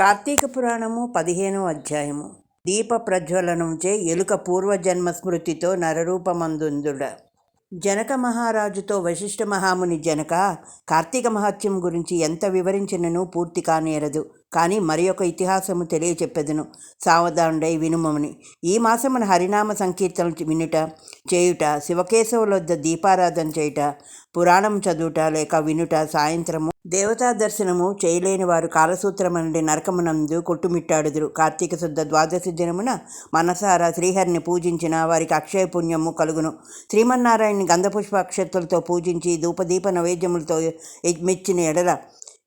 కార్తీక పురాణము పదిహేనో అధ్యాయము. దీప ప్రజ్వలనంచే ఎలుక పూర్వజన్మ స్మృతితో నరరూపమందుందుడ. జనక మహారాజుతో వశిష్ఠ మహాముని జనక కార్తీక మహత్యం గురించి ఎంత వివరించినను పూర్తి కానేరదు. కానీ మరి ఒక ఇతిహాసము తెలియచెప్పెదను. సావధానుడై వినుమని ఈ మాసమున హరినామ సంకీర్తనలు వినుట చేయుట శివకేశవులొద్ద దీపారాధన చేయుట పురాణం చదువుట లేక వినుట సాయంత్రము దేవతా దర్శనము చేయలేని వారు కాలసూత్రమనుడి నరకమునందు కొట్టుమిట్టాడుదురు. కార్తీక శుద్ధ ద్వాదశి దినమున మనసారా శ్రీహరిని పూజించిన వారికి అక్షయ పుణ్యము కలుగును. శ్రీమన్నారాయణని గంధపుష్ప అక్షత్తులతో పూజించి ధూపదీప నైవేద్యములతో మెచ్చిన ఎడల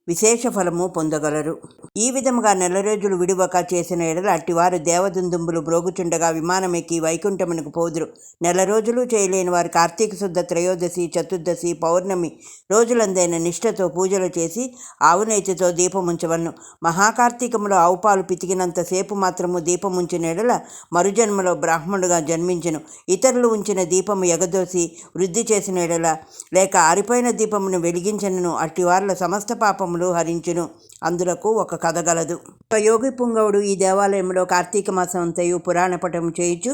విశేష ఫలము పొందగలరు. ఈ విధముగా నెల రోజులు విడివక చేసిన ఎడల అట్టివారు దేవదుందుంబులు బ్రోగుచుండగా విమానమెక్కి వైకుంఠమునకు పోదురు. నెల రోజులు చేయలేని వారు కార్తీక శుద్ధ త్రయోదశి చతుర్దశి పౌర్ణమి రోజులందైన నిష్ఠతో పూజలు చేసి ఆవునేతితో దీపముంచవలను. మహాకార్తీకములో ఆవు పాలు పితికినంతసేపు మాత్రము దీపముంచిన ఎడల మరుజన్మలో బ్రాహ్మణుడుగా జన్మించెను. ఇతరులు ఉంచిన దీపము ఎగదోసి వృద్ధి చేసిన ఎడల లేక ఆరిపోయిన దీపమును వెలిగించను అట్టివార్ల సమస్త పాపములు హరించును. అందులకు ఒక కథ గలదు. ఒక యోగి పుంగవుడు ఈ దేవాలయంలో కార్తీక మాసం అంతయు పురాణ పటం చేయుచు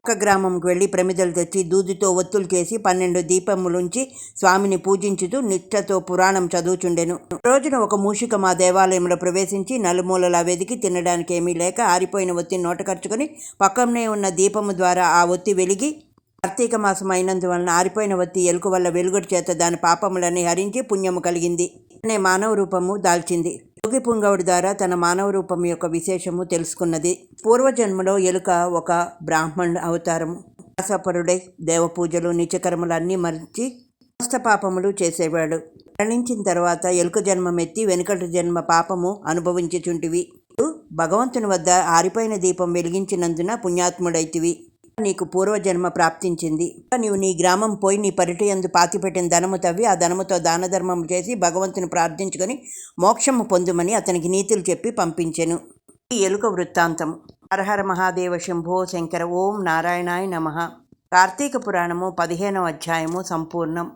ఒక గ్రామంకు వెళ్ళి ప్రమిదలు తెచ్చి దూదితో ఒత్తులు చేసి పన్నెండు దీపములుంచి స్వామిని పూజించుతూ నిష్ఠతో పురాణం చదువుచుండెను. రోజున ఒక మూషిక మా దేవాలయంలో ప్రవేశించి నలుమూలలా వెదికి తినడానికి ఏమీ లేక ఆరిపోయిన ఒత్తిని నోట ఖర్చుకొని పక్కనే ఉన్న దీపము ద్వారా ఆ ఒత్తి వెలిగి కార్తీక మాసం అయినందువలన ఆరిపోయిన వత్తి ఎలుక వల్ల వెలుగుడు చేత దాని పాపములని హరించి పుణ్యము కలిగింది. అనే మానవ రూపము దాల్చింది. యోగి పుంగవుడి ద్వారా తన మానవ రూపం యొక్క విశేషము తెలుసుకున్నది. పూర్వజన్మలో ఎలుక ఒక బ్రాహ్మణుడు అవతారము. ఆశాపరుడై దేవపూజలు నిత్యకర్మలన్నీ మరిచి సమస్త పాపములు చేసేవాడు. మరణించిన తర్వాత ఎలుక జన్మమెత్తి వెనుకటి జన్మ పాపము అనుభవించుచుంటివి. భగవంతుని వద్ద ఆరిపోయిన దీపం వెలిగించినందున పుణ్యాత్ముడైతివి. నీకు పూర్వజన్మ ప్రాప్తించింది. నీవు నీ గ్రామం పోయి నీ పరిటి ఎందు పాతిపెట్టిన ధనము తవ్వి ఆ ధనముతో దాన ధర్మం చేసి భగవంతుని ప్రార్థించుకొని మోక్షము పొందుమని అతనికి నీతులు చెప్పి పంపించెను. ఈ ఎలుక వృత్తాంతం హరహర మహాదేవ శంభో శంకర ఓం నారాయణాయ నమ. కార్తీక పురాణము పదిహేనవ అధ్యాయము సంపూర్ణం.